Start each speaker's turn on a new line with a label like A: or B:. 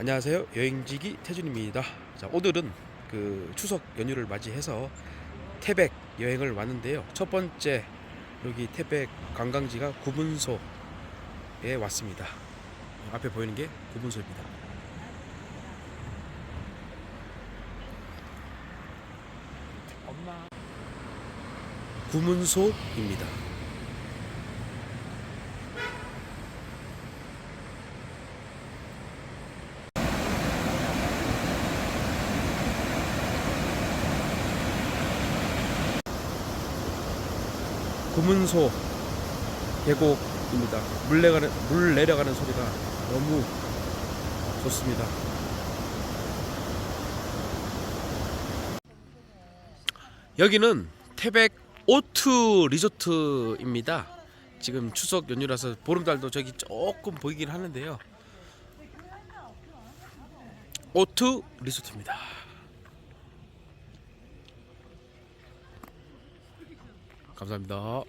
A: 안녕하세요. 여행지기 태준입니다. 자, 오늘은 그 추석 연휴를 맞이해서 태백 여행을 왔는데요. 첫 번째 여기 태백 관광지가 구문소에 왔습니다. 앞에 보이는 게 구문소입니다.
B: 엄마
A: 구문소입니다. 구문소 계곡입니다. 물 내가는 물 내려가는 소리가 너무 좋습니다. 여기는 태백 오트 리조트입니다. 지금 추석 연휴라서 보름달도 저기 조금 보이긴 하는데요. 오트 리조트입니다. 감사합니다.